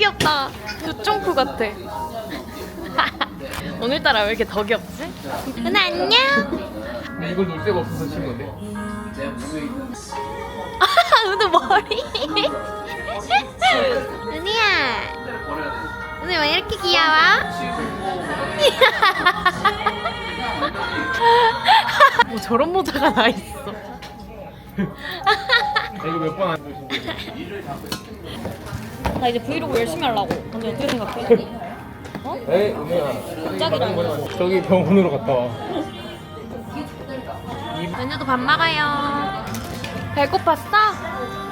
귀엽다. 두쫑쿠 같아. 오늘따라 왜 이렇게 더 귀엽지? 은하 안녕. 이걸 놀 데가 없어서 친 건데. 은우 머리. 은희야. 오늘 왜 이렇게 귀여워? 뭐 저런 모자가 나 있어. 이거 몇 번 안 보신데. 나 이제 브이로그 열심히 하려고. 언니 어떻게 생각해? 에이, 은혜야. 갑자기라니. 저기 병원으로 갔다 와. 은유도 밥 먹어요. 배고팠어?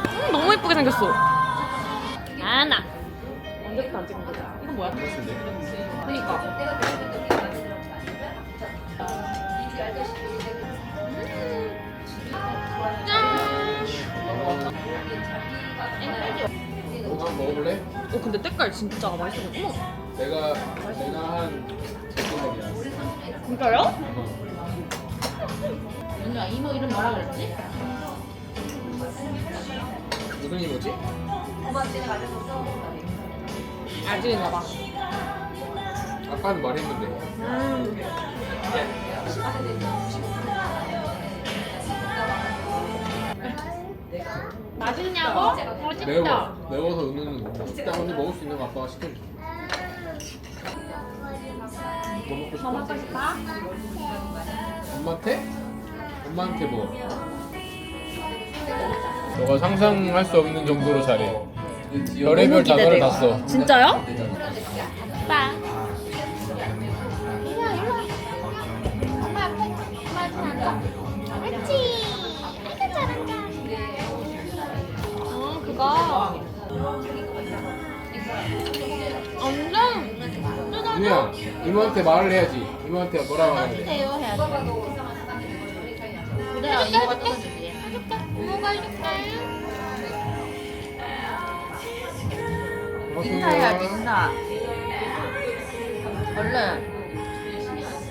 음, 너무 예쁘게 생겼어. 아나. 언제부터 안 찍은 거야? 이건 뭐야? 그니까. 먹어볼래? 어 근데 때깔 진짜 맛있어. 어머. 내가 내가 한. 진짜요? 은유야 이모 이름 뭐라 그랬지? 무슨 이모지? 알지인가 봐. 아까는 말했는데. 음. 맛있냐고? 맛있다. 매워. 매워서 은혜는 못 먹어. 일단 언니 먹을 수 있는 거 아빠가 시켜줄게. 뭐 먹고 싶어? 뭐 먹고 싶어? 엄마한테? 엄마한테 뭐? 너가 상상할 수 없는 정도로 잘해. 별의별 단어를 다 써. 진짜요? 빠. 완전 은혜야, 이모한테 말을 해야지. 이모한테 뭐라고 하는데? 해요 해야지 그래야 이모가 뜯어주지 뭐가 해줄까요? 인사해야지 인사 얼른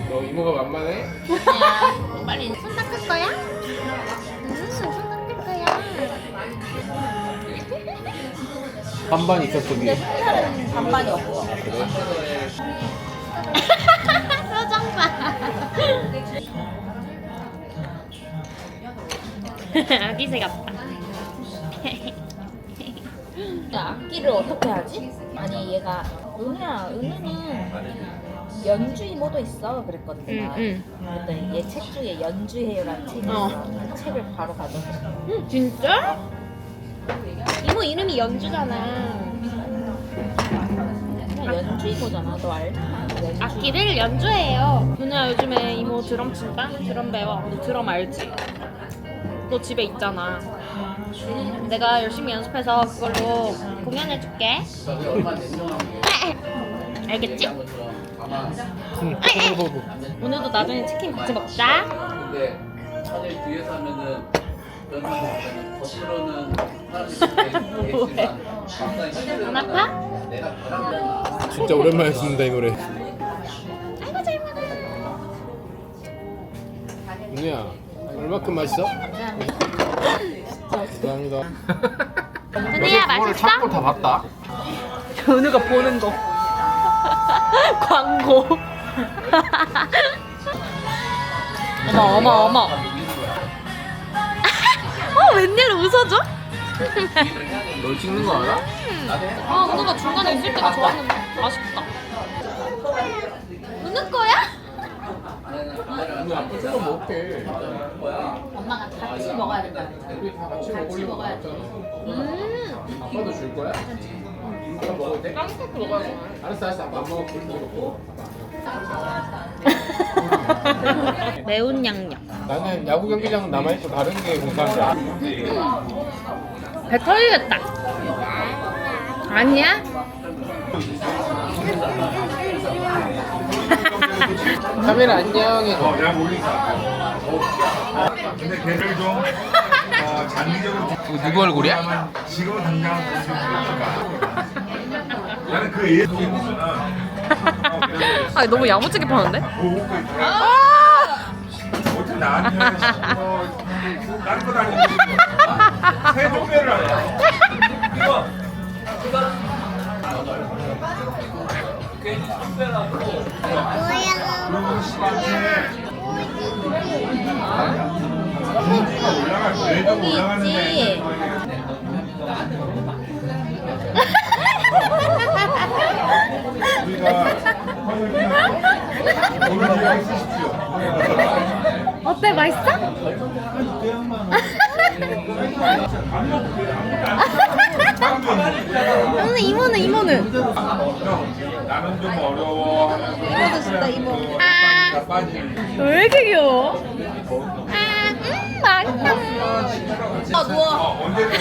너 이모가 만만해? 그냥 빨리 손 닦을 거야? 음, 손 반반 있었어, 근데 위에. 손살은 반반이 없어 그래? 표정 봐. 아기새 같다. 야, 악기를 어떻게 하지? 아니 얘가 은혜야 은혜는 연주 이모도 있어 그랬거든 내가 응, 근데 얘책 중에 연주해요라는 책이 어. 있어 그 책을 바로 가져왔어 응, 진짜? 이모 이름이 연주잖아. 그냥 연주 이모잖아 너 알잖아 악기를 연주해요. 누나 요즘에 이모 드럼 친다? 드럼 배워. 너 드럼 알지? 너 집에 있잖아. 내가 열심히 연습해서 그걸로 공연해줄게. 알겠지? 응. 오늘도 나중에 치킨 같이 먹자. 근데 사실 뒤에서 하면은 겉으로는 안 아파? 바라보는 진짜 오랜만에 듣는다, 이 노래. 아이고 잘 먹어. 은혜야, 얼마큼 맛있어? 감사합니다. 은혜야 맛있어? 다 봤다. 은우가 보는 거. 광고. 어머 어머 어머. 어 웬일로 웃어줘? 널 찍는 거 알아? 아 은우가 중간에 있을 때가 좋았는데 아쉽다. 은우 거야? 아빠 조금 먹게. 엄마가 같이 먹어야 된다 우리 다 같이 같이 먹으려고 먹어야지. 했잖아. 음. 아빠도 줄 거야? 아빠? 깡패 먹어야지. 알았어, 알았어. 아빠 안 먹어. 그렇게 먹고. 매운 양념. 나는 야구 경기장은 남아있고 다른 게 공부한다. 배 터지겠다. 아니야? 카메라 안녕 해줘. 근데 걔를 좀 어, 장기적으로 누구 얼굴이야? 지금 당장 보시면 되니까 나는 그애 보고는 아 너무 야무지게 파는데? 아! 나한테 뭐 다른 거 다니고 새 동네를 알아. 이거 그러면 시간에 올라갈 뇌도 거기 올라가는데 있지. 우리가 오늘 기회를 쓰십시오. 어때 맛있어? 오늘 이모는 이모는 형, 나는 좀 어려워 이모도 진짜 이모. 아, 빠지는 왜 이렇게 귀여워? 아, 음, 맛있다. 아 누워. 어, 언제 언제